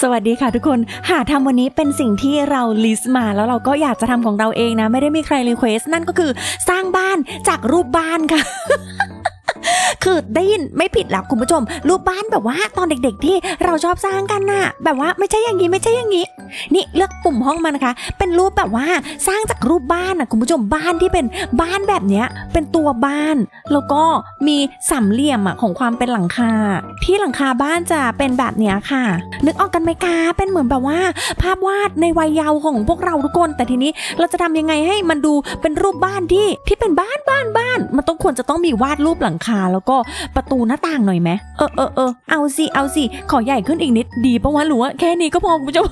สวัสดีค่ะทุกคน หาทำวันนี้เป็นสิ่งที่เราลิสต์มาแล้วเราก็อยากจะทำของเราเองนะ ไม่ได้มีใครรีเควสนั่นก็คือสร้างบ้านจากรูปบ้านค่ะ คือได้ยินไม่ผิดหรอกคุณผู้ชม รูปบ้านแบบว่าตอนเด็กๆที่เราชอบสร้างกันน่ะ แบบว่าไม่ใช่อย่างนี้ไม่ใช่อย่างนี้ นี่เลือกปุ่มห้องมานะคะ เป็นรูปแบบว่าสร้างจากรูปบ้านน่ะคุณผู้ชมบ้านที่เป็นบ้านแบบเนี้ยเป็นตัวบ้าน แล้วก็มีสามเหลี่ยมอะของความเป็นหลังคา ที่หลังคาบ้านจะเป็นแบบเนี้ยค่ะ นึกออกกันไหมคะเป็นเหมือนแบบว่า ภาพวาดในวัยเยาว์ของพวกเราทุกคน แต่ทีนี้เราจะทำยังไงให้มันดูเป็นรูปบ้านที่ที่เป็นบ้านบ้านบ้าน มันต้องควรจะต้องมีวาดรูปหลังคาแล้วก็ประตูหน้าต่างหน่อยไหมเออเออเออเอาสิเอาสิขอใหญ่ขึ้นอีกนิดดีปะวะหรือว่าแค่นี้ก็พอคุณผู้ชม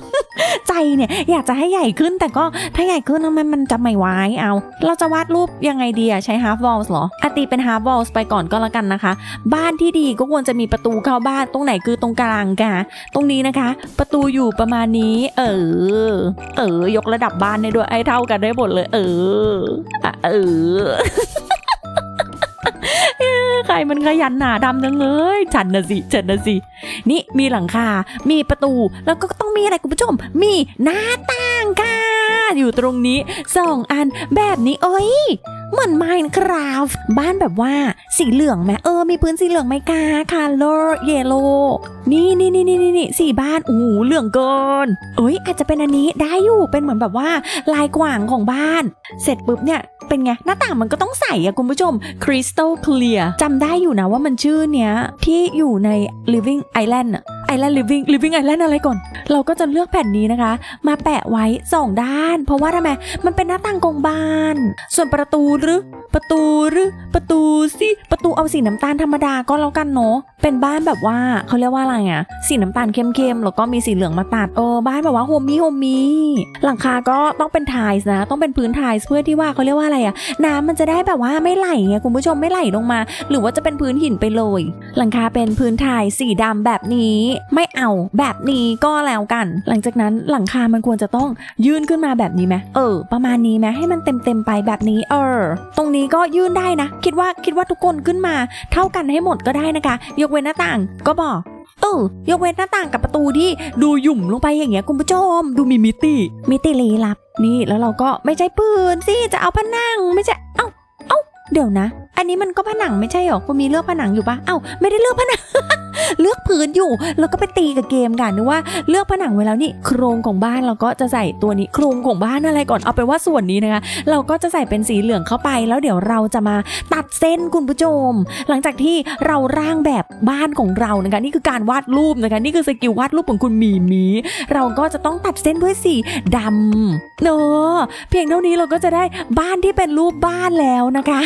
ใจเนี่ยอยากจะให้ใหญ่ขึ้นแต่ก็ถ้าใหญ่ขึ้นทำไมมันจะไม่ไหวเอา เราจะวาดรูปยังไงดีอะใช้ half walls หรออตีเป็น half walls ไปก่อนก็แล้วกันนะคะ บ้านที่ดีก็ควรจะมีประตูเข้าบ้านตรงไหนคือตรงกลางกะตรงนี้นะคะ ประตูอยู่ประมาณนี้ เออ เออ ยกระดับบ้านได้ด้วยไอ้เท่ากันได้หมดเลย เออเออ มันขยันหนาดำนังเลยฉันนะสิฉันนะสิ นี่มีหลังคา มีประตู แล้วก็ต้องมีอะไรคุณผู้ชม มีหน้าต่างค่ะ อยู่ตรงนี้สองอันแบบนี้โอ้ย เหมือน Minecraft บ้านแบบว่าสีเหลืองไหมเออ มีพื้นสีเหลืองไหมกา color yellow นี่นี่นี่นี่นี่นี่สีบ้านโอ้โหเหลืองเกิน เอ้ยอาจจะเป็นอันนี้ได้อยู่เป็นเหมือนแบบว่าลายกว่างของบ้าน เสร็จปุ๊บเนี่ยเป็นไง หน้าต่างมันก็ต้องใสอะคุณผู้ชม crystal clear จำได้อยู่นะว่ามันชื่อเนี้ยที่อยู่ใน living island อะ island living living island อะไรก่อน เราก็จะเลือกแผ่นนี้นะคะ มาแปะไว้สองด้าน เพราะว่าทำไมมันเป็นหน้าต่างกองบาน ส่วนประตูหรือประตูหรือประตูสิประตูเอาสีน้ำตาลธรรมดาก็แล้วกันเนาะเป็นบ้านแบบว่าเขาเรียกว่าอะไรอะสีน้ำตาลเข้มๆแล้วก็มีสีเหลืองมาตัดเออบ้านแบบว่าโฮมมี่โฮมมี่หลังคาก็ต้องเป็นไทส์นะ ต้องเป็นพื้นไทส์เพื่อที่ว่าเขาเรียกว่าอะไรอะน้ำมันจะได้แบบว่าไม่ไหลไงคุณผู้ชมไม่ไหลลงมา หรือว่าจะเป็นพื้นหินไปเลย หลังคาเป็นพื้นไทยสีดำแบบนี้ ไม่เอาแบบนี้ก็แล้วกัน หลังจากนั้นหลังคามันควรจะต้องยื่นขึ้นมาแบบนี้ไหมเออ ประมาณนี้ไหมให้มันเต็มเต็มๆไปแบบนี้ เออ ตรงนี้ก็ยื่นได้นะ คิดว่าคิดว่าทุกคนขึ้นมา เท่ากันให้หมดก็ได้นะคะ ยกเว้นหน้าต่าง ก็บอกเออยกเว้นหน้าต่างกับประตูที่ดูหยุ่มลงไปอย่างเงี้ยคุณผู้ชมดูมีมิติมิติลี้ลับ นี่แล้วเราก็ไม่ใช่ปืนสิจะเอาผนังไม่ใช่เอ้าเอ้าเดี๋ยวนะ อันนี้มันก็ผนังไม่ใช่หรอคุณมีเลือกผนังอยู่ปะเอ้าไม่ได้เลือกผนัง เลือกพื้นอยู่ แล้วก็ไปตีกับเกมกันนึกว่าเลือกผนังไว้แล้วนี่โครงของบ้านเราก็จะใส่ตัวนี้โครงของบ้านอะไรก่อนเอาไปว่าส่วนนี้นะคะเราก็จะใส่เป็นสีเหลืองเข้าไป แล้วเดี๋ยวเราจะมาตัดเส้นคุณผู้ชม หลังจากที่เราร่างแบบบ้านของเรานะคะนี่คือการวาดรูปนะคะนี่คือสกิลวาดรูปของคุณมีมีเราก็จะต้องตัดเส้นด้วยสีดำเนอะเพียงเท่านี้เราก็จะได้บ้านที่เป็นรูปบ้านแล้วนะคะ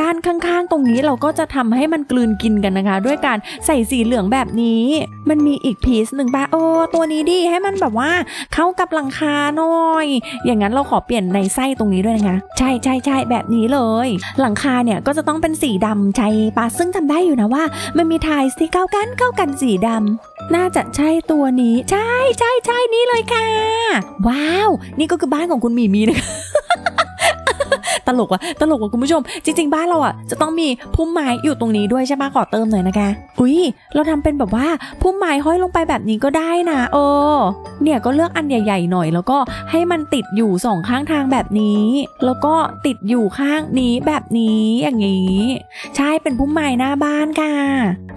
ด้านข้างๆ ตรงนี้เราก็จะทำให้มันกลืนกินกันนะคะ ด้วยการใส่สีเหลืองแบบนี้ มันมีอีกพีซหนึ่งปะโอ้ตัวนี้ดีให้มันแบบว่าเข้ากับหลังคาหน่อย อย่างนั้นเราขอเปลี่ยนในไส้ตรงนี้ด้วยนะคะ ใช่ใช่ใช่แบบนี้เลย หลังคาเนี่ยก็จะต้องเป็นสีดำใช่ปะซึ่งจำได้อยู่นะว่า มันมีทส์ที่เข้ากันเข้ากันสีดำน่าจะใช่ตัวนี้ ใช่ใช่ใช่นี่เลยค่ะ ว้าว นี่ก็คือบ้านของคุณหมีมีนะคะ ตลกว่ะตลกว่ะคุณผู้ชม จริง ๆ บ้านเราอะจะต้องมีพุ่มไม้อยู่ตรงนี้ด้วยใช่ปะขอเติมหน่อยนะคะอุ้ยเราทำเป็นแบบว่าพุ่มไม้ห้อยลงไปแบบนี้ก็ได้นะเออ เนี่ยก็เลือกอันใหญ่ๆหน่อย แล้วก็ให้มันติดอยู่สองข้างทางแบบนี้ แล้วก็ติดอยู่ข้างนี้แบบนี้อย่างนี้ ใช่เป็นพุ่มไม้หน้าบ้านค่ะ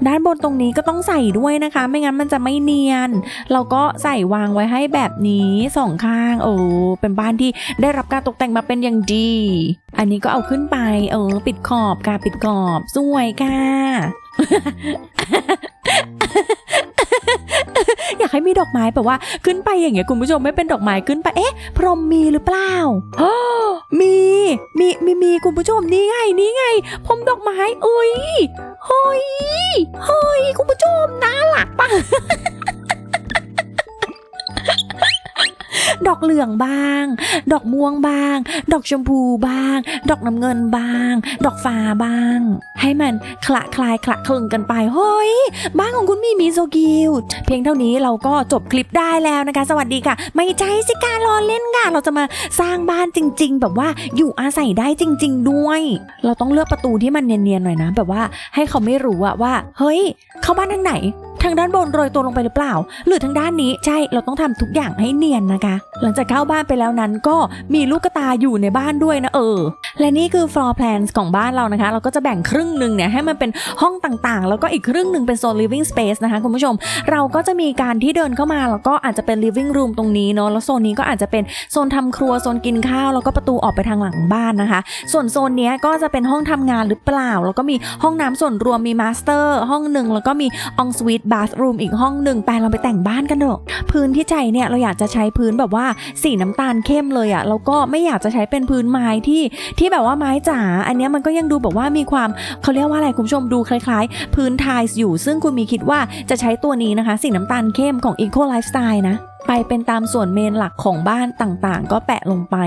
ด้านบนตรงนี้ก็ต้องใส่ด้วยนะคะ ไม่งั้นมันจะไม่เนียน เราก็ใส่วางไว้ให้แบบนี้สองข้างโอ้เป็นบ้านที่ได้รับการตกแต่งมาเป็นอย่างดีอันนี้ก็เอาขึ้นไป เออ ปิดขอบค่ะปิดขอบสวยค่ะอยากให้มีดอกไม้แบบว่าขึ้นไปอย่างเงี้ยคุณผู้ชมไม่เป็นดอกไม้ขึ้นไปเอ๊ะ พรหมมีหรือเปล่าอ้มีมีมีมีคุณผู้ชมนี่ไงนี่ไงพรมดอกไม้เอ้ยเฮ้ยเฮ้ยคุณผู้ชมน่ารักปะ ดอกเหลืองบ้าง ดอกม่วงบ้าง ดอกชมพูบ้าง ดอกน้ำเงินบ้าง ดอกฟ้าบ้าง ให้มันคละคลายคละคลึงกันไปเฮ้ยบ้านของคุณมีมีโซกิวเพียงเท่านี้เราก็จบคลิปได้แล้วนะคะ สวัสดีค่ะ ไม่ใช่สิการรอเล่นค่ะเราจะมาสร้างบ้านจริง ๆ แบบว่าอยู่อาศัยได้จริง ๆ ด้วย เราต้องเลือกประตูที่มันเนียนๆหน่อยนะ แบบว่าให้เขาไม่รู้อะว่า เฮ้ย เข้าบ้านทางไหน ทางด้านบนโรยตัวลงไปหรือเปล่า หรือทางด้านนี้ใช่เราต้องทำทุกอย่างให้เนียนนะคะ หลังจากเข้าบ้านไปแล้วนั้นก็มีลูกกระตาอยู่ในบ้านด้วยนะเออ และนี่คือ floor plans ของบ้านเรานะคะ เราก็จะแบ่งครึ่งหนึ่งเนี่ยให้มันเป็นห้องต่างๆ แล้วก็อีกครึ่งหนึ่งเป็นโซน living space นะคะคุณผู้ชม เราก็จะมีการที่เดินเข้ามาแล้วก็อาจจะเป็น living room ตรงนี้เนาะแล้วโซนนี้ก็อาจจะเป็นโซนทำครัวโซนกินข้าวแล้วก็ประตูออกไปทางหลังบ้านนะคะ ส่วนโซนนี้ก็จะเป็นห้องทำงานหรือเปล่า แล้วก็มีห้องน้ำส่วนรวมมีมาสเตอร์ห้องหนึ่งแล้วก็มีองสวีทบาสรูมอีกห้องหนึ่งแปลเราไปแต่งบ้านกันเถอะพื้นที่ใจเนี่ยเราอยากจะใช้พื้นแบบว่าสีน้ำตาลเข้มเลยอะแล้วก็ไม่อยากจะใช้เป็นพื้นไม้ที่ที่แบบว่าไม้จ๋าอันนี้มันก็ยังดูแบบว่ามีความเขาเรียกว่าอะไรคุณผู้ชมดูคล้ายๆ พื้นทล์อยู่ ซึ่งคุณมีคิดว่าจะใช้ตัวนี้นะคะ สีน้ำตาลเข้มของ Eco Lifestyle นะ ไปเป็นตามส่วนเมนหลักของบ้านต่างๆ ก็แปะลงไป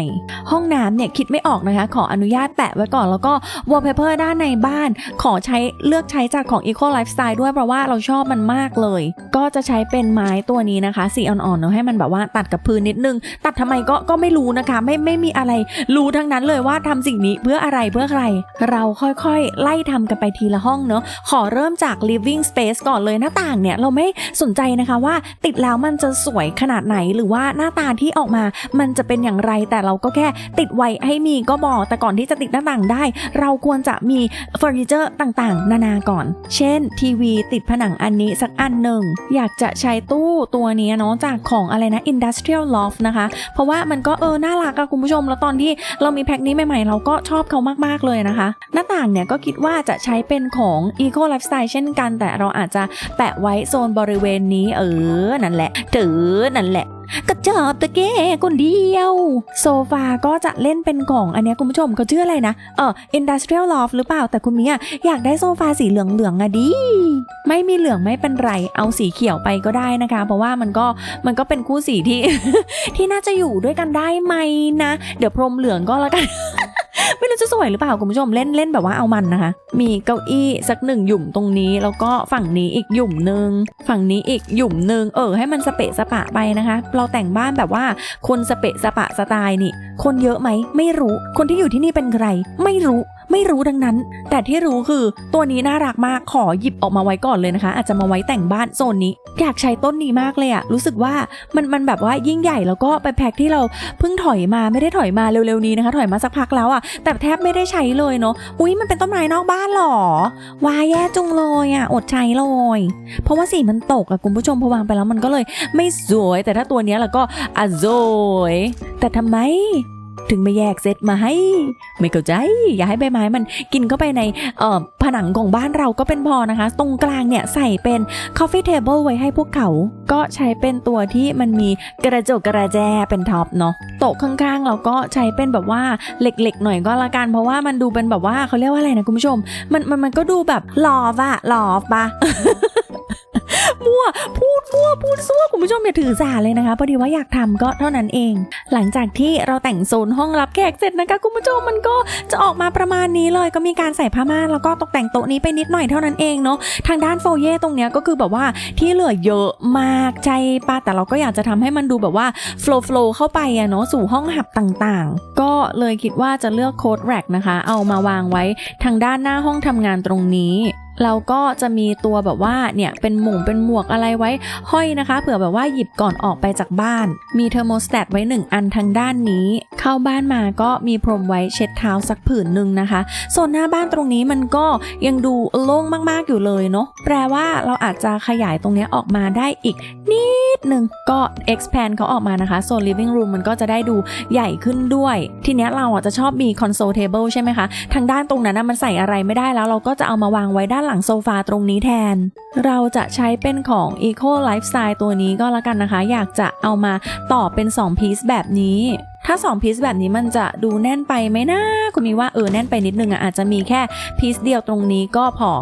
ห้องน้ำเนี่ยคิดไม่ออกนะคะ ขออนุญาตแปะไว้ก่อนแล้วก็ wallpaper ด้านในบ้าน ขอใช้เลือกใช้จากของ Eco Lifestyle ด้วยเพราะว่าเราชอบมันมากเลย ก็จะใช้เป็นไม้ตัวนี้นะคะ สีอ่อนๆเนาะให้มันแบบว่าตัดกับพื้นนิดนึง ตัดทำไมก็ก็ไม่รู้นะคะ ไม่ไม่มีอะไรรู้ทั้งนั้นเลยว่าทำสิ่งนี้เพื่ออะไรเพื่อใคร เราค่อยๆ ไล่ทำกันไปทีละห้องเนาะขอเริ่มจาก living space ก่อนเลยหน้าต่างเนี่ยเราไม่สนใจนะคะว่าติดแล้วมันจะสวยขนาดไหนหรือว่าหน้าตาที่ออกมามันจะเป็นอย่างไรแต่เราก็แค่ติดไว้ให้มีก็บอกแต่ก่อนที่จะติดหน้าต่างได้ เราควรจะมีเฟอร์นิเจอร์ต่างๆ นานาก่อน เช่น ทีวีติดผนังอันนี้สักอันหนึ่ง อยากจะใช้ตู้ตัวนี้เนาะจากของอะไรนะ Industrial Loft นะคะ เพราะว่ามันก็เออน่ารักอะคุณผู้ชม แล้วตอนที่เรามีแพ็คนี้ใหม่ๆ เราก็ชอบเขามากๆเลยนะคะ หน้าต่างเนี่ยก็คิดว่าจะใช้เป็นของ Eco Lifestyle เช่นกัน แต่เราอาจจะแปะไว้โซนบริเวณนี้เออนั่นแหละถือนั่นแหละกระจอบตะเก้คนเดียว โซฟาก็จะเล่นเป็นของอันนี้คุณผู้ชมเขาชื่ออะไรนะ เออ Industrial Loft หรือเปล่าแต่คุณเมียอยากได้โซฟาสีเหลืองๆอะดิ ไม่มีเหลืองไม่เป็นไร เอาสีเขียวไปก็ได้นะคะ เพราะว่ามันก็มันก็เป็นคู่สีที่ ที่น่าจะอยู่ด้วยกันได้ไหมนะ เดี๋ยวพรมเหลืองก็แล้วกัน ไม่รู้จะสวยหรือเปล่าคุณผู้ชมเล่นเล่นแบบว่าเอามันนะคะ มีเก้าอี้สักหนึ่งหยุ่มตรงนี้ แล้วก็ฝั่งนี้อีกหยุ่มหนึ่งฝั่งนี้อีกหยุ่มหนึ่งเออ ให้มันสเปะสปะไปนะคะ เราแต่งบ้านแบบว่าคนสเปะสปะสไตล์นี่ คนเยอะไหมไม่รู้ คนที่อยู่ที่นี่เป็นใคร ไม่รู้ ไม่รู้ดังนั้น แต่ที่รู้คือตัวนี้น่ารักมากขอหยิบออกมาไว้ก่อนเลยนะคะ อาจจะมาไว้แต่งบ้านโซนนี้ อยากใช้ต้นนี้มากเลยอะรู้สึกว่ามันมันแบบว่ายิ่งใหญ่แล้วก็ไปแพ็คที่เราเพิ่งถอยมาไม่ได้ถอยมาเร็วๆนี้นะคะ ถอยมาสักพักแล้วอะแต่แทบไม่ได้ใช้เลยเนาะอุ้ยมันเป็นต้นไม้นอกบ้านหรอวายแย่จุงเลยอะอดใช้เลยเพราะว่าสีมันตกอะคุณผู้ชมพอวางไปแล้วมันก็เลย ไม่สวย แต่ถ้าตัวนี้แล้วก็อะสวยแต่ทำไม ถึงไม่แยกเซตมาให้ ไม่เข้าใจ อย่าให้ใบไม้มันกินเข้าไปในเอ่อผนังของบ้านเราก็เป็นพอนะคะ ตรงกลางเนี่ยใส่เป็น coffee table ไว้ให้พวกเขา ก็ใช้เป็นตัวที่มันมีกระจกกระแจเป็นท็อปเนาะโต๊ะข้างๆ เราก็ใช้เป็นแบบว่าเหล็กๆ หน่อยก็ละกัน เพราะว่ามันดูเป็นแบบว่าเขาเรียกว่าอะไรนะคุณผู้ชม มันมันมันก็ดูแบบหลอฟอะหลอฟปะ มั่วพูดมั่วพูดซั่วคุณผู้ชมอย่าถือสาเลยนะคะพอดีว่าอยากทำก็เท่านั้นเอง หลังจากที่เราแต่งโซนห้องรับแขกเสร็จนะคะคุณผู้ชมมันก็จะออกมาประมาณนี้เลยก็มีการใส่ผ้าม่านแล้วก็ตกแต่งโต๊ะนี้ไปนิดหน่อยเท่านั้นเองเนาะทางด้านโฟเย่ตรงเนี้ยก็คือแบบว่าที่เหลือเยอะมากใจป้าแต่เราก็อยากจะทำให้มันดูแบบว่าโฟล์โฟล์เข้าไปอะเนาะสู่ห้องหับต่างๆ ก็เลยคิดว่าจะเลือกโค้ดแร็กนะคะ เอามาวางไว้ทางด้านหน้าห้องทำงานตรงนี้ เราก็จะมีตัวแบบว่าเนี่ยเป็นหมงเป็นหมวกอะไรไว้ห้อยนะคะ เผื่อแบบว่าหยิบก่อนออกไปจากบ้าน มีเทอร์โมสแตทไว้หนึ่งอันทางด้านนี้ เข้าบ้านมาก็มีพรมไว้เช็ดเท้าสักผืนหนึ่งนะคะโซนหน้าบ้านตรงนี้มันก็ยังดูโล่งมากๆอยู่เลยเนาะแปลว่าเราอาจจะขยายตรงนี้ออกมาได้อีกนิดหนึ่งก็ expand เขาออกมานะคะโซน living room มันก็จะได้ดูใหญ่ขึ้นด้วย ทีเนี้ยเราอะจะชอบมี console table ใช่ไหมคะทางด้านตรงนั้นนะมันใส่อะไรไม่ได้แล้วเราก็จะเอามาวางไว้ด้านหลังโซฟาตรงนี้แทน เราจะใช้เป็นของ Eco Lifestyle ตัวนี้ก็แล้วกันนะคะ อยากจะเอามาต่อเป็น2พีซแบบนี้ ถ้า2พีซแบบนี้มันจะดูแน่นไปไหมนะคุณมีว่าเออแน่นไปนิดนึงอะอาจจะมีแค่พีซเดียวตรงนี้ก็พอ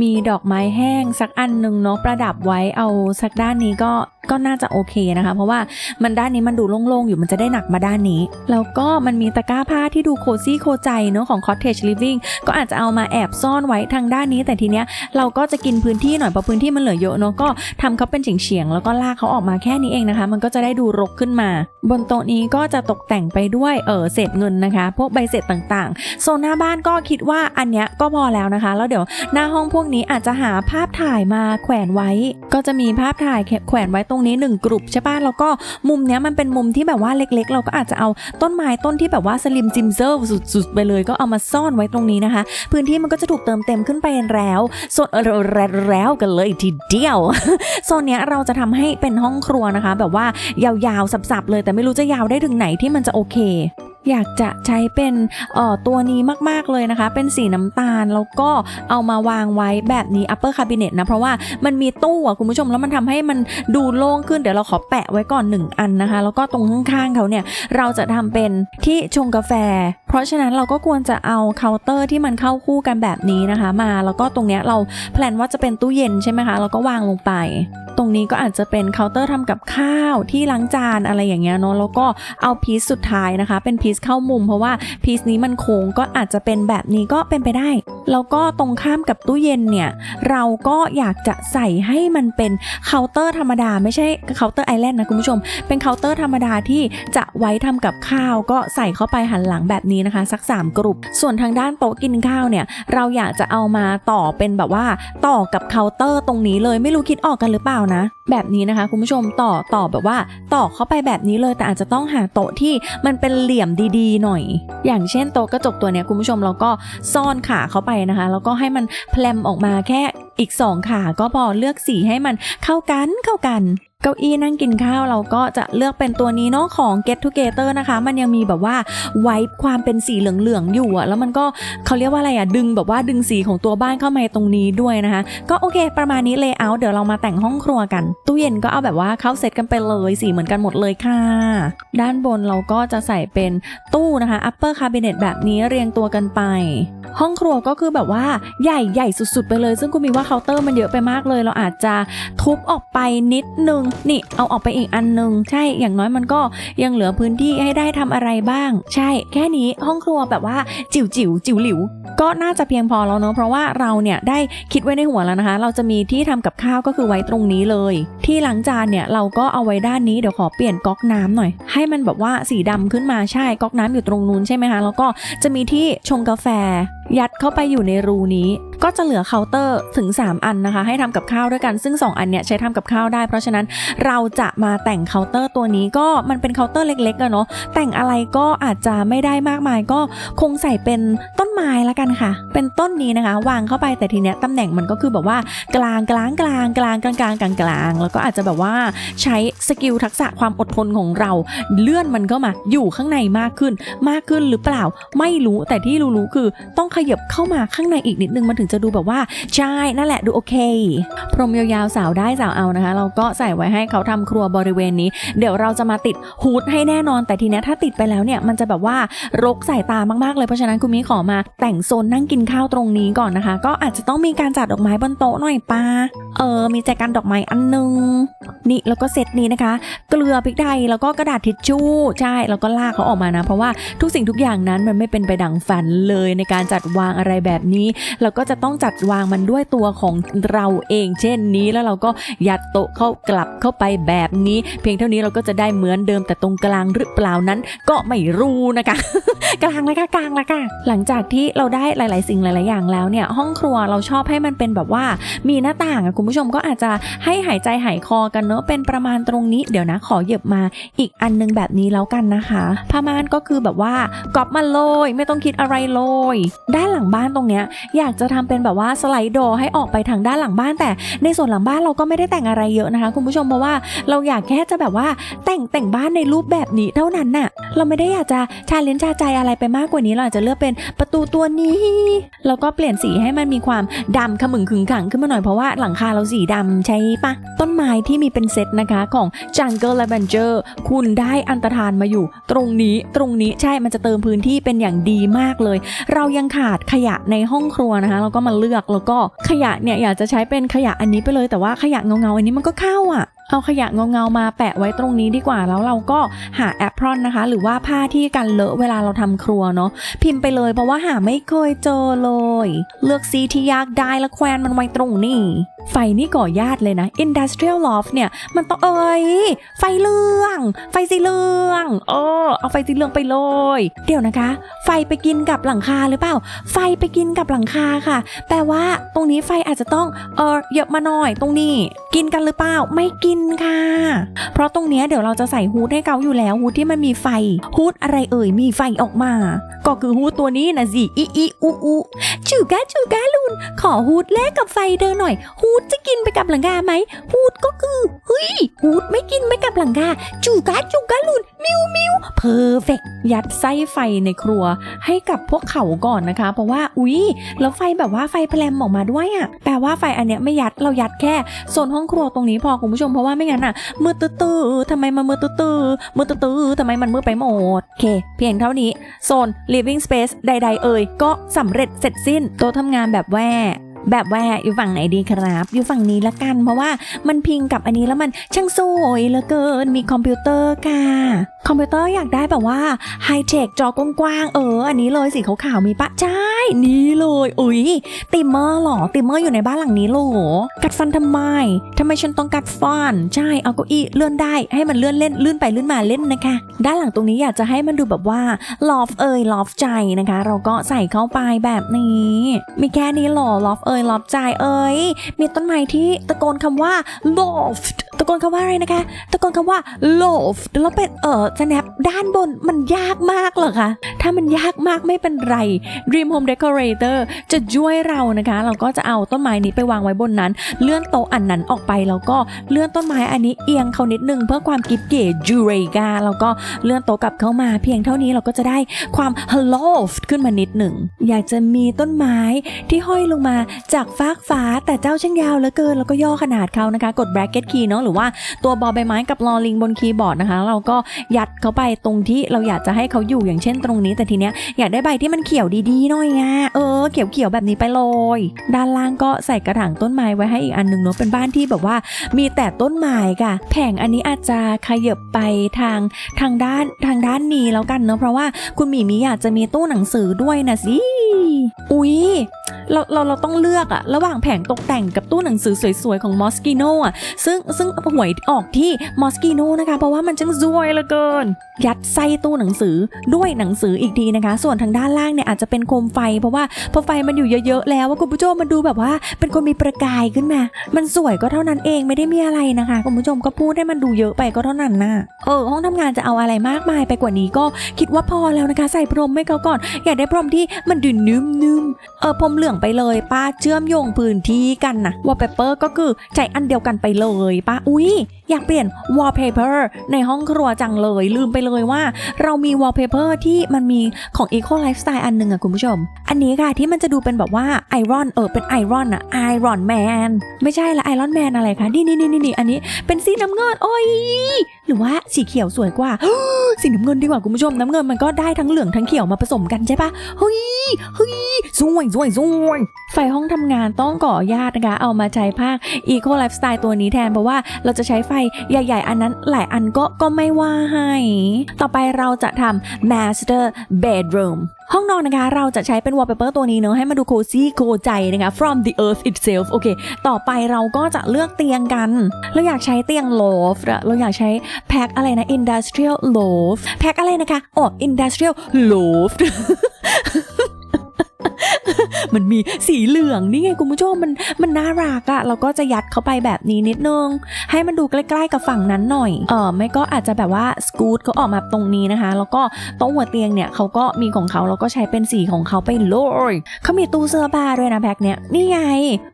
มีดอกไม้แห้งสักอันหนึ่งเนาะประดับไว้เอาสักด้านนี้ก็ ก็น่าจะโอเคนะคะ เพราะว่ามันด้านนี้มันดูโล่งๆ อยู่มันจะได้หนักมาด้านนี้ แล้วก็มันมีตะกร้าผ้าที่ดูโคซี่โคใจเนอะของ Cottage Living ก็อาจจะเอามาแอบซ่อนไว้ทางด้านนี้ แต่ทีเนี้ยเราก็จะกินพื้นที่หน่อยเพราะพื้นที่มันเหลือเยอะเนอะก็ทำเขาเป็นเฉียงๆแล้วก็ลากเขาออกมาแค่นี้เองนะคะ มันก็จะได้ดูรกขึ้นมา บนโต๊ะนี้ก็จะตกแต่งไปด้วยเออเศษเงินนะคะ พวกใบเสร็จต่างๆ โซนหน้าบ้านก็คิดว่าอันเนี้ยก็พอแล้วนะคะ แล้วเดี๋ยวหน้าห้องพวกนี้อาจจะหาภาพถ่ายมาแขวนไว้ ก็จะมีภาพถ่ายแขวนไว้ตรงนี้หนึ่งกลุ่มใช่ป่ะแล้วก็มุมเนี้ยมันเป็นมุมที่แบบว่าเล็กๆ เราก็อาจจะเอาต้นไม้ต้นที่แบบว่าสลิมจิมเซอร์สุดๆไปเลยก็เอามาซ่อนไว้ตรงนี้นะคะ พื้นที่มันก็จะถูกเติมเต็มขึ้นไปแล้วโซนแล้วกันเลยทีเดียวโซนเนี้ยเราจะทำให้เป็นห้องครัวนะคะ แบบว่ายาวๆสับๆเลยแต่ไม่รู้จะยาวได้ถึงไหนที่มันจะโอเค อยากจะใช้เป็นเอ่อตัวนี้มากๆเลยนะคะ เป็นสีน้ำตาลแล้วก็เอามาวางไว้แบบนี้ upper cabinet นะ เพราะว่ามันมีตู้อะคุณผู้ชมแล้วมันทำให้มันดูโล่งขึ้นเดี๋ยวเราขอแปะไว้ก่อน 1 อันนะคะ แล้วก็ตรงข้างๆเขาเนี่ยเราจะทำเป็นที่ชงกาแฟ เพราะฉะนั้นเราก็ควรจะเอาเคาน์เตอร์ที่มันเข้าคู่กันแบบนี้นะคะ มาแล้วก็ตรงเนี้ยเราแพลนว่าจะเป็นตู้เย็นใช่ไหมคะแล้วก็วางลงไป ตรงนี้ก็อาจจะเป็นเคาน์เตอร์ทำกับข้าวที่ล้างจานอะไรอย่างเงี้ยเนาะแล้วก็เอาพีซสุดท้ายนะคะ เป็นพีซเข้ามุม เพราะว่าพีซนี้มันโค้งก็อาจจะเป็นแบบนี้ก็เป็นไปได้ แล้วก็ตรงข้ามกับตู้เย็นเนี่ยเราก็อยากจะใส่ให้มันเป็นเคาน์เตอร์ธรรมดา ไม่ใช่เคาน์เตอร์ไอแลนด์นะคุณผู้ชม เป็นเคาน์เตอร์ธรรมดาที่จะไว้ทำกับข้าว ก็ใส่เข้าไปหันหลังแบบนี้นะคะ สัก 3 กลุ่มส่วนทางด้านโต๊ะกินข้าวเนี่ยเราอยากจะเอามาต่อเป็นแบบว่าต่อกับเคาน์เตอร์ตรงนี้เลยไม่รู้คิดออกกันหรือเปล่านะ แบบนี้นะคะคุณผู้ชมต่อต่อแบบว่าต่อเข้าไปแบบนี้เลยแต่อาจจะต้องหาโต๊ะที่มันเป็นเหลี่ยมดีๆ หน่อย อย่างเช่นโต๊ะกระจกตัวเนี้ยคุณผู้ชมเราก็ซ่อนขาเข้าไปนะคะ แล้วก็ให้มันแพลมออกมาแค่อีกสองขาก็พอเลือกสีให้มันเข้ากันเข้ากัน เก้าอี้นั่งกินข้าวเราก็จะเลือกเป็นตัวนี้เนาะของ Get Together นะคะ มันยังมีแบบว่าไว้ความเป็นสีเหลืองๆอยู่อะแล้วมันก็เขาเรียกว่าอะไรอะดึงแบบว่าดึงสีของตัวบ้านเข้ามาตรงนี้ด้วยนะคะ ก็โอเค ประมาณนี้เลเยเอาเดี๋ยวเรามาแต่งห้องครัวกัน ตู้เย็นก็เอาแบบว่าเข้าเซตกันไปเลยสีเหมือนกันหมดเลยค่ะ ด้านบนเราก็จะใส่เป็นตู้นะคะ upper cabinet แบบนี้เรียงตัวกันไป ห้องครัวก็คือแบบว่าใหญ่ใหญ่สุดๆ ไปเลย ซึ่งคุณมีว่าเคาน์เตอร์มันเยอะไปมากเลย เราอาจจะทุบออกไปนิดนึงนี่เอาออกไปอีกอันนึง ใช่อย่างน้อยมันก็ยังเหลือพื้นที่ให้ได้ทำอะไรบ้าง ใช่แค่นี้ห้องครัวแบบว่าจิ๋วจิ๋วจิ๋วหลิว ก็น่าจะเพียงพอแล้วเนอะเพราะว่าเราเนี่ยได้คิดไว้ในหัวแล้วนะคะ เราจะมีที่ทำกับข้าวก็คือไว้ตรงนี้เลย ที่ล้างจานเนี่ยเราก็เอาไว้ด้านนี้เดี๋ยวขอเปลี่ยนก๊อกน้ำหน่อย ให้มันแบบว่าสีดำขึ้นมาใช่ก๊อกน้ำอยู่ตรงนู้นใช่ไหมคะแล้วก็จะมีที่ชงกาแฟยัดเข้าไปอยู่ในรูนี้ ก็จะเหลือเคาน์เตอร์ถึง 3 อันนะคะ ให้ทำกับข้าวด้วยกันซึ่ง 2 อันเนี้ยใช้ทำกับข้าวได้ เพราะฉะนั้นเราจะมาแต่งเคาน์เตอร์ตัวนี้ก็มันเป็นเคาน์เตอร์เล็กๆอะเนาะแต่งอะไรก็อาจจะไม่ได้มากมาย ก็คงใส่เป็นต้นไม้ละกันค่ะ เป็นต้นนี้นะคะ วางเข้าไปแต่ทีเนี้ยตำแหน่งมันก็คือแบบว่ากลางกลางกลางกลางกลางกลางกลางกลางแล้วก็อาจจะแบบว่าใช้สกิลทักษะความอดทนของเรา เลื่อนมันเข้ามาอยู่ข้างในมากขึ้นมากขึ้นหรือเปล่าไม่รู้แต่ที่รู้ๆคือต้องขยับเข้ามาข้างในอีกนิดนึงมันถึงจะดูแบบว่าใช่นั่นแหละดูโอเคพรมยาวๆสาวได้สาวเอานะคะ เราก็ใส่ไว้ให้เขาทำครัวบริเวณนี้ เดี๋ยวเราจะมาติดฮูดให้แน่นอน แต่ทีนี้ถ้าติดไปแล้วเนี่ยมันจะแบบว่ารกสายตามากๆเลยเพราะฉะนั้นคุณมิขอมาแต่งโซนนั่งกินข้าวตรงนี้ก่อนนะคะ ก็อาจจะต้องมีการจัดดอกไม้บนโต๊ะหน่อยปาเออมีแจกันดอกไม้อันนึงนี่แล้วก็เซตนี้นะคะ เกลือพริกไทยแล้วก็กระดาษทิชชู่ใช่แล้วก็ลากเขาออกมานะ เพราะว่าทุกสิ่งทุกอย่างนั้นมันไม่เป็นไปดังฝันเลยในการจัดวางอะไรแบบนี้เราก็จะต้องจัดวางมันด้วยตัวของเราเองเช่นนี้แล้วเราก็ยัดโต๊ะเข้ากลับเข้าไปแบบนี้ เพียงเท่านี้เราก็จะได้เหมือนเดิมแต่ตรงกลางหรือเปล่านั้น ก็ไม่รู้นะคะ กลางเลยค่ะกลางเลยค่ะหลังจากที่เราได้หลาย ๆ สิ่งหลาย ๆ อย่างแล้วเนี่ยห้องครัวเราชอบให้มันเป็นแบบว่ามีหน้าต่างอะคุณผู้ชมก็อาจจะให้หายใจหายคอกันเนอะเป็นประมาณตรงนี้เดี๋ยวนะขอเหยียบมาอีกอันนึงแบบนี้แล้วกันนะคะผ้าม่านก็คือแบบว่ากอบมาเลยไม่ต้องคิดอะไรเลยด้านหลังบ้านตรงเนี้ยอยากจะทำเป็นแบบว่าสไลด์โดอให้ออกไปทางด้านหลังบ้านแต่ในส่วนหลังบ้านเราก็ไม่ได้แต่งอะไรเยอะนะคะ คุณผู้ชมเพราะว่าเราอยากแค่จะแบบว่าแต่งแต่งบ้านในรูปแบบนี้เท่านั้นน่ะ เราไม่ได้อยากจะชาเลนจ์ชาใจอะไรไปมากกว่านี้ เราอาจจะเลือกเป็นประตูตัวนี้แล้วก็เปลี่ยนสีให้มันมีความดำขมึงขึงขังขึ้นมาหน่อยเพราะว่าหลังคาเราสีดำใช่ปะต้นไม้ที่มีเป็นเซตนะคะของ Jungle Lavender คุณได้อันตรธานมาอยู่ ตรงนี้ตรงนี้ใช่มันจะเติมพื้นที่เป็นอย่างดีมากเลย เรายังขาดขยะในห้องครัวนะคะ เราก็มาเลือกแล้วก็ขยะเนี่ยอยากจะใช้เป็นขยะอันนี้ไปเลยแต่ว่าขยะเงาๆอันนี้มันก็เข้าอะเอาขยะเงาๆมาแปะไว้ตรงนี้ดีกว่าแล้วเราก็หาแอปพรอนนะคะ หรือว่าผ้าที่กันเลอะเวลาเราทำครัวเนาะพิมพ์ไปเลยเพราะว่าหาไม่เคยเจอเลย เลือกสีที่ยากได้แล้วแควนมันไว้ตรงนี้ ไฟนี่ก่อยาดเลยนะ Industrial Loft เนี่ย มันต้องเอ้ยไฟเหลือง ไฟสีเหลืองเออเอาไฟสีเหลืองไปเลย เดี๋ยวนะคะ ไฟไปกินกับหลังคาหรือเปล่า ไฟไปกินกับหลังคาค่ะแปลว่าตรงนี้ไฟอาจจะต้องเออเยอะมาหน่อยตรงนี้ กินกันหรือเปล่าไม่กินค่ะ เพราะตรงเนี้ยเดี๋ยวเราจะใส่ฮูดให้เขาอยู่แล้วฮูดที่มันมีไฟฮูดอะไรเอ่ยมีไฟออกมา ก็คือฮูดตัวนี้นะสิอีอีอูอูจูกาจูกาลุน ขอฮูดแลกกับไฟเธอหน่อยฮูดจะกินไปกับหลังคาไหมฮูดก็คือเฮ้ยฮูดไม่กินไปกับหลังคาจูกาจูกาลุนมิวมิวเพอร์เฟกยัดไส้ไฟในครัว ให้กับพวกเขาก่อนนะคะ เพราะว่าอุ๊ยแล้วไฟแบบว่าไฟแพลมออกมาด้วยอะ่ะแปลว่าไฟอันเนี้ยไม่ยัดเรายัดแค่โซนห้องครัวตรงนี้พอคุณผู้ชมเพราะว่าไม่งั้นอะ มือตื้อๆทำไมมันมือตื้อๆมือตื้อๆทำไมมันมือไปหมด โอเค เพียงเท่านี้ โซน living space ใด ๆ เอ่ยก็สำเร็จเสร็จสิ้นโต๊ะทำงานแบบแว่ แบบว่าอยู่ฝั่งไหนดีครับ อยู่ฝั่งนี้ละกัน เพราะว่ามันพิงกับอันนี้แล้วมันช่างสวยเหลือเกินมีคอมพิวเตอร์ค่ะ คอมพิวเตอร์อยากได้แบบว่าไฮเทคจอกว้างๆเออ อันนี้เลยสีขาวๆมีปะใช่ นี่เลยอุ้ยติมเมอร์หรอติมเมอร์อยู่ในบ้านหลังนี้หรอกัดฟันทำไมทำไมฉันต้องกัดฟันใช่เอาเก้าอี้เลื่อนได้ให้มันเลื่อนเล่นลื่นไปลื่นมาเล่นนะคะ ด้านหลังตรงนี้อยากจะให้มันดูแบบว่าลอฟเอยลอฟใจนะคะ เราก็ใส่เข้าไปแบบนี้ มีแค่นี้หรอลอฟเอยลอฟใจเอ้ยมีต้นไม้ที่ตะโกนคำว่า loft ตะโกนคำว่าอะไรนะคะ ตะโกนคำว่า loft แล้วเป็นเออ snap ด้านบนมันยากมากเหรอคะ ถ้ามันยากมากไม่เป็นไร Dream Home Decorator จะช่วยเรานะคะ เราก็จะเอาต้นไม้นี้ไปวางไว้บนนั้น เลื่อนโต๊ะอันนั้นออกไปแล้วก็เลื่อนต้นไม้อันนี้เอียงเขานิดนึงเพื่อความกิบเก๋จูเรกาแล้วก็เลื่อนโต๊ะกลับเข้ามา เพียงเท่านี้เราก็จะได้ความ loft ขึ้นมานิดหนึ่งอยากจะมีต้นไม้ที่ห้อยลงมาจากฟากฟ้าแต่เจ้าช่างยาวเหลือเกิน แล้วก็ย่อขนาดเขานะคะ กด bracket key เนาะหรือว่าตัวบอใบไม้กับลอลิงบนคีย์บอร์ดนะคะ เราก็ยัดเขาไปตรงที่เราอยากจะให้เขาอยู่อย่างเช่นตรงนี้ แต่ทีเนี้ยอยากได้ใบที่มันเขียวดีๆหน่อยอะเออเขียวๆแบบนี้ไปเลยด้านล่างก็ใส่กระถางต้นไม้ไว้ให้อีกอันหนึ่งเนาะเป็นบ้านที่แบบว่า มีแต่ต้นไม้ค่ะ แผงอันนี้อาจจะขยับไปทางทางด้านทางด้านนี้แล้วกันเนาะเพราะว่าคุณหมีมีอยากจะมีตู้หนังสือด้วยนะสิ อุ๊ย เราเราเราต้องเลือกอะระหว่างแผงตกแต่งกับตู้หนังสือสวยๆ ของมอสกิโนอะซึ่งซึ่งหวยออกที่มอสกิโนนะคะ เพราะว่ามันจังซวยเหลือเกิน ยัดไส้ตู้หนังสือด้วยหนังสืออีกทีนะคะ ส่วนทางด้านล่างเนี่ยอาจจะเป็นโคมไฟ เพราะว่าพอไฟมันอยู่เยอะๆ แล้วว่าคุณผู้ชมมันดูแบบว่า เป็นคนมีประกายขึ้นมา มันสวยก็เท่านั้นเองไม่ได้มีอะไรนะคะคุณผู้ชมก็พูดให้มันดูเยอะไปก็เท่านั้นนะเออห้องทำงานจะเอาอะไรมากมายไปกว่านี้ก็คิดว่าพอแล้วนะคะ ใส่พรมให้เขาก่อน อยากได้พรมที่มันดูนุ่มๆเออพรมเหลืองไปเลยป้าเชื่อมโยงพื้นที่กันนะวอลเปเปอร์ก็คือใจอันเดียวกันไปเลยปะอุ้ยอยากเปลี่ยนวอลเปเปอร์ในห้องครัวจังเลย ลืมไปเลยว่า เรามีวอลเปเปอร์ที่มันมีของ Eco Lifestyle อันหนึ่งอะคุณผู้ชม อันนี้ค่ะที่มันจะดูเป็นแบบว่าไอรอนเออเป็นไอรอนอะไอรอนแมนไม่ใช่ละไอรอนแมนอะไรคะ นี่นี่นี่นี่อันนี้เป็นสีน้ำเงินโอ้ยหรือว่าสีเขียวสวยกว่าสีน้ำเงินดีกว่าคุณผู้ชมน้ำเงินมันก็ได้ทั้งเหลืองทั้งเขียวมาผสมกันใช่ปะเฮ้ยเฮ้ยสวยสวยสวยไฟห้องทำงานต้องก่อญาตินะคะ เอามาใช้ภาค Eco Lifestyle ตัวนี้แทนเพราะว่าเราจะใช้ไฟใหญ่ ๆ อันนั้นหลายอันก็ก็ไม่ว่าให้ ต่อไปเราจะทำ Master Bedroom ห้องนอนนะคะ เราจะใช้เป็น wallpaper ตัวนี้เนอะให้มาดูโคซี่โคใจนะคะ from the earth itself โอเค ต่อไปเราก็จะเลือกเตียงกัน เราอยากใช้เตียง loft เราอยากใช้แพ็คอะไรนะ industrial loft แพ็คอะไรนะคะอ๋อ industrial loft มันมีสีเหลืองนี่ไงคุณผู้ชมมันมันน่ารักอะเราก็จะยัดเข้าไปแบบนี้นิดนึง ให้มันดูใกล้ๆกับฝั่งนั้นหน่อยเออไม่ก็อาจจะแบบว่าสกูตเขาออกมาตรงนี้นะคะ แล้วก็โต๊ะหัวเตียงเนี่ยเขาก็มีของเขาแล้วก็ใช้เป็นสีของเขาไปเลยเขามีตู้เสื้อผ้าด้วยนะแพ็คเนี่ยนี่ไง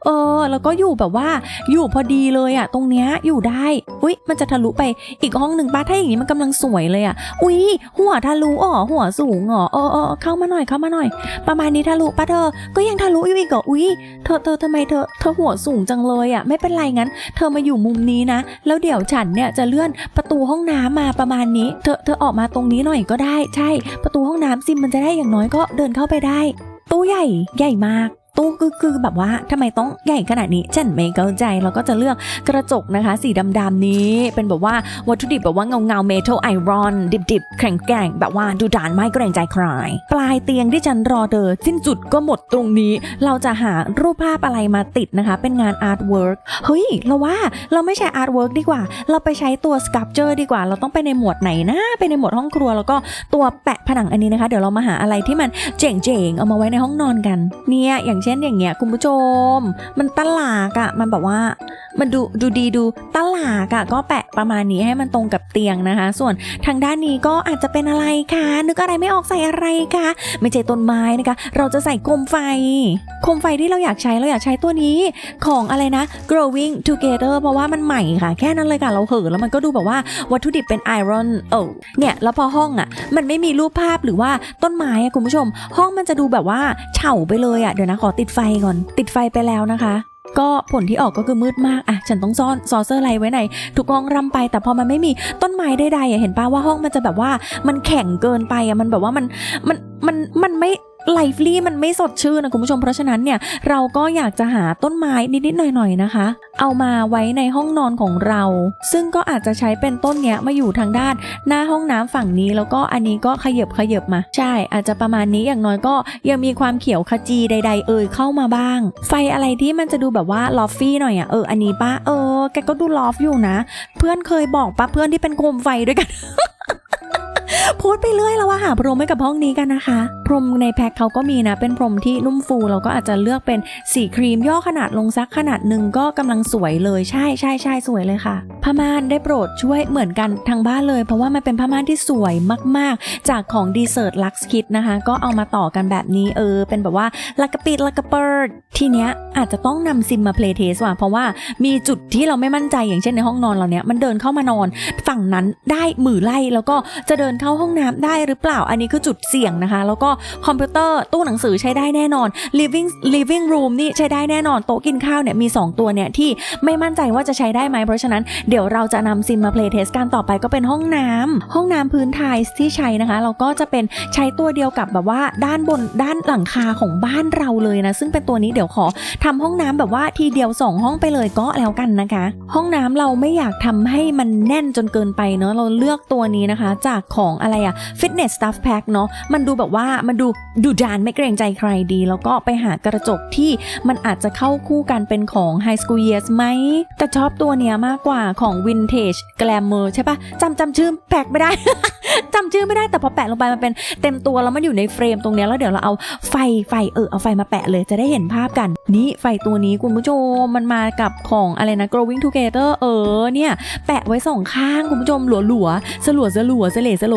เออ แล้วก็อยู่แบบว่าอยู่พอดีเลยอะตรงเนี้ยอยู่ได้อุ้ยมันจะทะลุไปอีกห้องหนึ่งป้าถ้าอย่างนี้มันกำลังสวยเลยอะอุ้ยหัวทะลุอ๋อหัวสูงอ๋อเออเออเข้ามาหน่อยเข้ามาหน่อย ประมาณนี้ทะลุป้าเธอก็็ยังทะลุอยู่อีกเหรออุ้ยเธอเธอทำไมเธอเธอหัวสูงจังเลยอะไม่เป็นไรงั้น เธอมาอยู่มุมนี้นะ แล้วเดี๋ยวฉันเนี่ยจะเลื่อนประตูห้องน้ำมาประมาณนี้ เธอเธอออกมาตรงนี้หน่อยก็ได้ ใช่ ประตูห้องน้ำซิมมันจะได้อย่างน้อยก็เดินเข้าไปได้ ตู้ใหญ่ใหญ่มาก ตู้คือคือแบบว่าทำไมต้องใหญ่ขนาดนี้ฉันไม่เข้าใจเราก็จะเลือกกระจกนะคะ สีดำๆนี้ เป็นแบบว่าวัตถุดิบแบบว่าเงาเงาเมทัลไอรอน ดิบๆ แข็งแกร่งแบบว่าดูดานไม่เกรงใจใครปลายเตียงที่ฉันรอเธอสิ้นจุดก็หมดตรงนี้ เราจะหารูปภาพอะไรมาติดนะคะ เป็นงานอาร์ตเวิร์กเฮ้ยเราว่าเราไม่ใช่อาร์ตเวิร์กดีกว่า เราไปใช้ตัวสครับเจอร์ดีกว่า เราต้องไปในหมวดไหนนะไปในหมวดห้องครัวแล้วก็ตัวแปะผนังอันนี้นะคะ เดี๋ยวเรามาหาอะไรที่มันเจ๋งๆเอามาไว้ในห้องนอนกันเนี่ยอย่างเช่นอย่างเงี้ยคุณผู้ชม มันตลากอะมันแบบว่า มันดูดูดีดูตลากอะก็แปะประมาณนี้ให้มันตรงกับเตียงนะคะ ส่วนทางด้านนี้ก็อาจจะเป็นอะไรคะนึกอะไรไม่ออกใส่อะไรคะไม่ใช่ต้นไม้นะคะ เราจะใส่โคมไฟโคมไฟที่เราอยากใช้เราอยากใช้ตัวนี้ของอะไรนะ growing together เพราะว่ามันใหม่ค่ะ แค่นั้นเลยค่ะเราเหินแล้วมันก็ดูแบบว่าวัตถุดิบเป็นไอรอนเออเนี่ยแล้วพอห้องอะมันไม่มีรูปภาพหรือว่าต้นไม้อะคุณผู้ชม ห้องมันจะดูแบบว่าเฉาไปเลยอะเดี๋ยวนะขอติดไฟก่อน ติดไฟไปแล้วนะคะ ก็ผลที่ออกก็คือมืดมากอะฉันต้องซ่อนซอเซอร์ไลท์ไว้ไหนทุกห้องรำไป แต่พอมันไม่มีต้นไม้ใดๆอะเห็นป่าว่าห้องมันจะแบบว่ามันแข็งเกินไปอะมันแบบว่ามันมันมันมันไม่ ไลฟ์ลี่มันไม่สดชื่นนะคุณผู้ชมเพราะฉะนั้นเนี่ยเราก็อยากจะหาต้นไม้นิดๆหน่อยๆนะคะ เอามาไว้ในห้องนอนของเรา ซึ่งก็อาจจะใช้เป็นต้นเนี้ยมาอยู่ทางด้านหน้าห้องน้ำฝั่งนี้ แล้วก็อันนี้ก็ขยับขยับมา ใช่ อาจจะประมาณนี้อย่างน้อยก็ยังมีความเขียวขจีใด ๆ เอ่ยเข้ามาบ้าง ไฟอะไรที่มันจะดูแบบว่าลอฟฟี่หน่อยอะเอออันนี้ป้าเออแกก็ดูลอฟอยู่นะ เพื่อนเคยบอกป้าเพื่อนที่เป็นโคมไฟด้วยกัน พูดไปเรื่อยแล้วว่าหาพรมให้กับห้องนี้กันนะคะ พรมในแพ็คเขาก็มีนะ เป็นพรมที่นุ่มฟูเราก็อาจจะเลือกเป็นสีครีมย่อขนาดลงสักขนาดหนึ่งก็กำลังสวยเลยใช่ใช่ใช่สวยเลยค่ะผ้าม่านได้โปรดช่วยเหมือนกันทางบ้านเลย เพราะว่ามันเป็นผ้าม่านที่สวยมากๆ จากของดีเซอร์ตลักซ์คิดนะคะ ก็เอามาต่อกันแบบนี้เออ เป็นแบบว่าลักกะปิดลักกะเปิดทีเนี้ยอาจจะต้องนำซิมมาเพลย์เทสว่ะเพราะว่ามีจุดที่เราไม่มั่นใจอย่างเช่นในห้องนอนเราเนี้ยมันเดินเข้ามานอน ฝั่งนั้นได้หมือไล่แล้วก็จะเดินเข้าห้องน้ำได้หรือเปล่า อันนี้คือจุดเสี่ยงนะคะ แล้วก็คอมพิวเตอร์ตู้หนังสือใช้ได้แน่นอน living living room นี่ใช้ได้แน่นอนโต๊ะกินข้าวเนี่ยมี 2 ตัวเนี่ยที่ไม่มั่นใจว่าจะใช้ได้ไหมเพราะฉะนั้นเดี๋ยวเราจะนำซิมมา play test กันต่อไปก็เป็นห้องน้ำห้องน้ำพื้นไทยที่ใช้นะคะ เราก็จะเป็นใช้ตัวเดียวกับแบบว่าด้านบนด้านหลังคาของบ้านเราเลยนะ ซึ่งเป็นตัวนี้เดี๋ยวขอทำห้องน้ำแบบว่าทีเดียว 2 ห้องไปเลยก็แล้วกันนะคะ ห้องน้ำเราไม่อยากทำให้มันแน่นจนเกินไปเนาะเราเลือกตัวนี้นะคะ จากของอะไรอะ Fitness Stuff Pack เนาะมันดูแบบว่ามันดูดูดานไม่เกรงใจใครดี แล้วก็ไปหากระจกที่มันอาจจะเข้าคู่กันเป็นของ High School Years ไหม แต่ชอบตัวเนี้ยมากกว่าของ Vintage Glamour ใช่ปะจำจำชื่อแปลกไม่ได้จำชื่อไม่ได้แต่พอแปะลงไปมันเป็นเต็มตัวแล้วมันอยู่ในเฟรมตรงเนี้ยแล้วเดี๋ยวเราเอาไฟไฟเออเอาไฟมาแปะเลยจะได้เห็นภาพกัน นี่ไฟตัวนี้คุณผู้ชมมันมากับของอะไรนะ growing together เออเนี่ย แปะไว้สองข้างคุณผู้ชมหลัวหลัวสลัวสลัวสเลสโห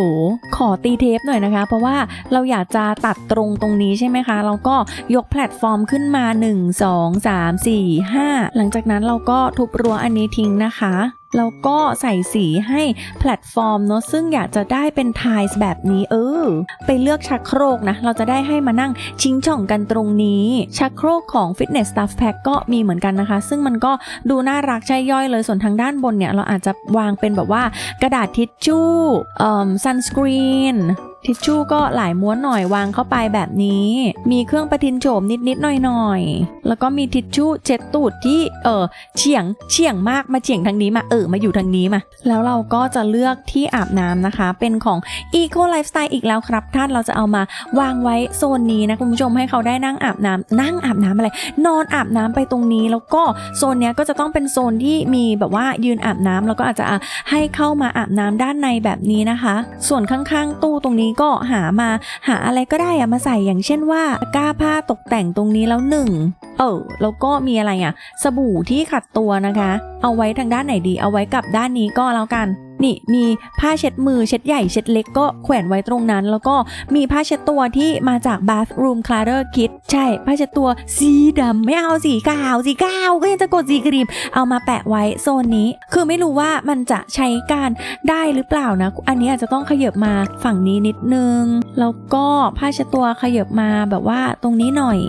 ขอตีเทปหน่อยนะคะ เพราะว่าเราอยากจะตัดตรงตรงนี้ใช่ไหมคะ เราก็ยกแพลตฟอร์มขึ้นมา 1 2 3 4 5 หลังจากนั้นเราก็ทุบรั้วอันนี้ทิ้งนะคะ แล้วก็ใส่สีให้แพลตฟอร์มเนาะซึ่งอยากจะได้เป็นไทส์แบบนี้เออ ไปเลือกชักโครกนะ เราจะได้ให้มานั่งชิงช่องกันตรงนี้ ชักโครกของ Fitness Stuff Pack ก็มีเหมือนกันนะคะ ซึ่งมันก็ดูน่ารักใช่ย่อยเลยส่วนทางด้านบนเนี่ย เราอาจจะวางเป็นแบบว่ากระดาษทิชชู่เอ่อซันสกรีน ทิชชู่ก็หลายม้วนหน่อยวางเข้าไปแบบนี้ มีเครื่องประทินโฉมนิดๆหน่อยๆ แล้วก็มีทิชชู่เช็ดตูดที่เออเฉียงเฉียงมากมาเฉียงทางนี้มาเออมาอยู่ทางนี้มา แล้วเราก็จะเลือกที่อาบน้ำนะคะ เป็นของ Eco Lifestyle อีกแล้วครับ ท่านเราจะเอามาวางไว้โซนนี้นะคุณผู้ชมให้เขาได้นั่งอาบน้ำนั่งอาบน้ำอะไร นอนอาบน้ำไปตรงนี้ แล้วก็โซนเนี้ยก็จะต้องเป็นโซนที่มีแบบว่ายืนอาบน้ำแล้วก็อาจจะอะให้เข้ามาอาบน้ำด้านในแบบนี้นะคะ ส่วนข้างๆ ตู้ตรงนี้ก็หามาหาอะไรก็ได้อะมาใส่อย่างเช่นว่าตะกร้าผ้าตกแต่งตรงนี้แล้วหนึ่งเออแล้วก็มีอะไรอะสบู่ที่ขัดตัวนะคะ เอาไว้ทางด้านไหนดี เอาไว้กับด้านนี้ก็แล้วกัน นี่มีผ้าเช็ดมือเช็ดใหญ่เช็ดเล็กก็แขวนไว้ตรงนั้น แล้วก็มีผ้าเช็ดตัวที่มาจาก bathroom clutter kit ใช่ ผ้าเช็ดตัวสีดำไม่เอาสีขาวสีขาวก็ยังจะกดสีครีม เอามาแปะไว้โซนนี้ คือไม่รู้ว่ามันจะใช้การได้หรือเปล่านะ อันนี้อาจจะต้องขยับมาฝั่งนี้นิดนึง แล้วก็ผ้าเช็ดตัวขยับมาแบบว่าตรงนี้หน่อย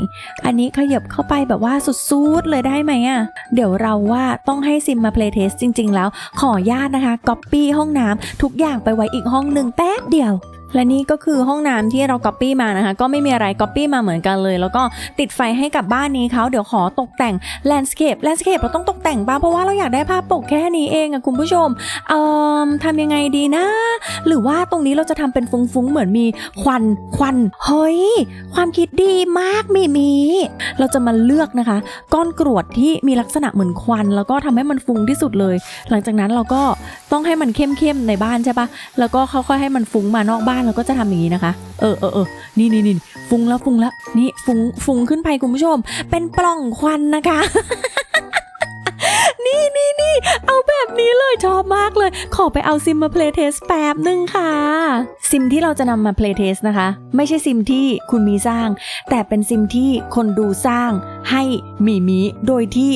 อันนี้ขยับเข้าไปแบบว่าสุดๆเลยได้ไหมอะเดี๋ยวเราว่าต้องให้ซิมมา play test จริง ๆ แล้วขออนุญาตนะคะ copy ห้องน้ำทุกอย่างไปไว้อีกห้องหนึ่งแป๊บเดียว และนี่ก็คือห้องน้ำที่เราก๊อปปี้มานะคะ ก็ไม่มีอะไรก๊อปปี้มาเหมือนกันเลย แล้วก็ติดไฟให้กับบ้านนี้เขาเดี๋ยวขอตกแต่งแลนด์สเคปแลนด์สเคปเราต้องตกแต่งป่ะเพราะว่าเราอยากได้ภาพปกแค่นี้เองอะคุณผู้ชมเอ่อทำยังไงดีนะ หรือว่าตรงนี้เราจะทำเป็นฟุ้งๆเหมือนมีควันควันเฮ้ยความคิดดีมากมีมี เราจะมาเลือกนะคะ ก้อนกรวดที่มีลักษณะเหมือนควัน แล้วก็ทำให้มันฟุ้งที่สุดเลย หลังจากนั้นเราก็ต้องให้มันเข้มๆในบ้านใช่ปะแล้วก็ค่อยๆให้มันฟุ้งมานอกบ้านเราก็จะทำอย่างนี้นะคะ เออเออเออนี่นี่นี่ฟุ้งแล้วฟุ้งแล้วนี่ฟุ้งฟุ้งขึ้นไปคุณผู้ชม เป็นปล่องควันนะคะ นี่นี่นี่เอาแบบนี้เลยชอบมากเลย ขอไปเอาซิมมาเพลย์เทสแป๊บหนึ่งค่ะ ซิมที่เราจะนำมาเพลย์เทสนะคะ ไม่ใช่ซิมที่คุณมีสร้าง แต่เป็นซิมที่คนดูสร้างให้มีมีโดยที่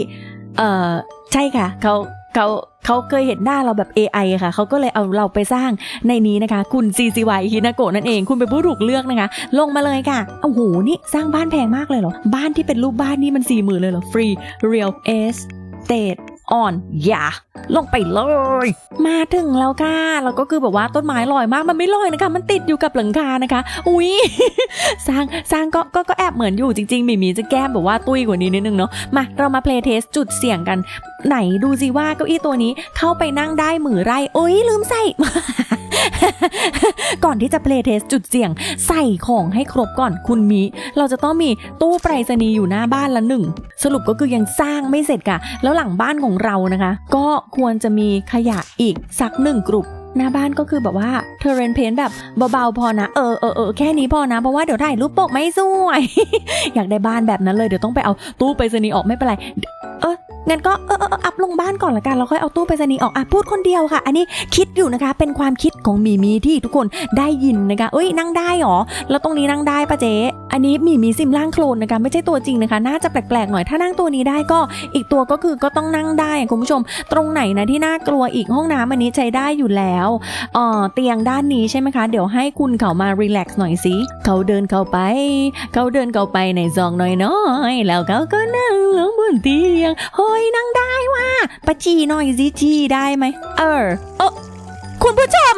เออใช่ค่ะเขาเขา เขาเคยเห็นหน้าเราแบบ AI อค่ะ เขาก็เลยเอาเราไปสร้างในนี้นะคะ คุณ CCY ฮินาโกะนั่นเอง คุณเป็นผู้ถูกเลือกนะคะ ลงมาเลยค่ะโอ้โหนี่สร้างบ้านแพงมากเลยเหรอ บ้านที่เป็นรูปบ้านนี่มันสี่หมื่นเลยเหรอ ฟรี real estate on อย่าลงไปเลย มาถึงแล้วค่ะแล้วก็คือแบบว่าต้นไม้ลอยมากมันไม่ลอยนะคะ มันติดอยู่กับหลังคานะคะ อุ้ยสร้างสร้างก็ก็ก็แอบเหมือนอยู่จริงๆมีมีจะแก้มแบบว่าตุ้ยกว่านี้นิดนึงเนาะมาเรามาเพลย์เทสจุดเสี่ยงกัน ไหนดูสิว่าเก้าอี้ตัวนี้เข้าไปนั่งได้หมือไรโอ้ยลืมใส่ ก่อนที่จะเพลย์เทสจุดเสี่ยง ใส่ของให้ครบก่อนคุณมีเราจะต้องมีตู้ไปรษณีย์อยู่หน้าบ้านละหนึ่ง สรุปก็คือยังสร้างไม่เสร็จค่ะ แล้วหลังบ้านของเรานะคะ ก็ควรจะมีขยะอีกสักหนึ่งกลุ่มหน้าบ้านก็คือแบบว่าเทเรนเพนแบบเบาๆพอนะ เออเออเออแค่นี้พอนะ เพราะว่าเดี๋ยวถ่ายรูปปกไม่สวย อยากได้บ้านแบบนั้นเลย เดี๋ยวต้องไปเอาตู้ไปรษณีย์ออกไม่เป็นไร งั้นก็เออเออเอออัพลงบ้านก่อนละกันแล้วค่อยเอาตู้ไปรษณีย์ออกอะพูดคนเดียวค่ะ อันนี้คิดอยู่นะคะ เป็นความคิดของมีมีที่ทุกคนได้ยินนะคะเอ้ยนั่งได้หรอแล้วตรงนี้นั่งได้ปะเจ๊อันนี้มีมีซิมล่างโคลนนะคะไม่ใช่ตัวจริงนะคะ น่าจะแปลกๆหน่อยถ้านั่งตัวนี้ได้ก็อีกตัวก็คือก็ต้องนั่งได้คุณผู้ชม ตรงไหนนะที่น่ากลัวอีกห้องน้ำอันนี้ใช้ได้อยู่แล้วเอ่อเตียงด้านนี้ใช่ไหมคะ เดี๋ยวให้คุณเขามารีแลกซ์หน่อยสิเขาเดินเข้าไป เขาเดินเข้าไปในซองน้อยๆแล้วเขาก็นั่งลงบนเตียงเฮ้ยนั่งได้ว่ะปะจีหน่อยสิจีได้ไหมเออเออคุณผู้ชม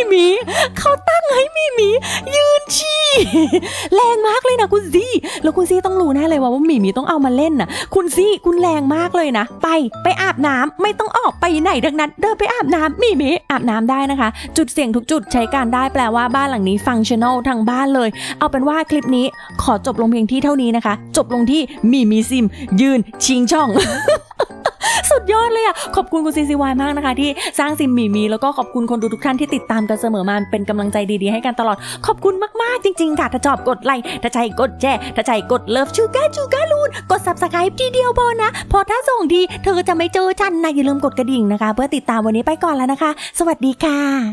มีมีเขาตั้งให้มีมียืนฉี่แรงมากเลยนะคุณซี่ แล้วคุณซี่ต้องรู้แน่เลยว่าว่ามีมีต้องเอามาเล่นน่ะ คุณซี่คุณแรงมากเลยนะ ไปไปอาบน้ำไม่ต้องออกไปไหนดังนั้น เดินไปอาบน้ำหมีมีอาบน้ำได้นะคะ จุดเสี่ยงทุกจุดใช้การได้แปลว่าบ้านหลังนี้ฟังชั่นอลทั้งบ้านเลย เอาเป็นว่าคลิปนี้ขอจบลงเพียงที่เท่านี้นะคะ จบลงที่มีมีซิม ยืนชิงช่องสุดยอดเลยอะ ขอบคุณคุณซีซีวายมากนะคะ ที่สร้างซิมมีมี แล้วก็ขอบคุณคนดูทุกท่านที่ติดตามกันเสมอมาเป็นกำลังใจดีๆให้กันตลอด ขอบคุณมากๆจริงๆค่ะถ้าชอบกดไลค์ถ้าใจกดแชร์ถ้าใจกดเลิฟชูการ์ชูการ์ลูนกดซับสไครป์ทีเดียวพอนะ พอถ้าส่งดี เธอจะไม่เจอฉันนะอย่าลืมกดกระดิ่งนะคะ เพื่อติดตามวันนี้ไปก่อนแล้วนะคะ สวัสดีค่ะ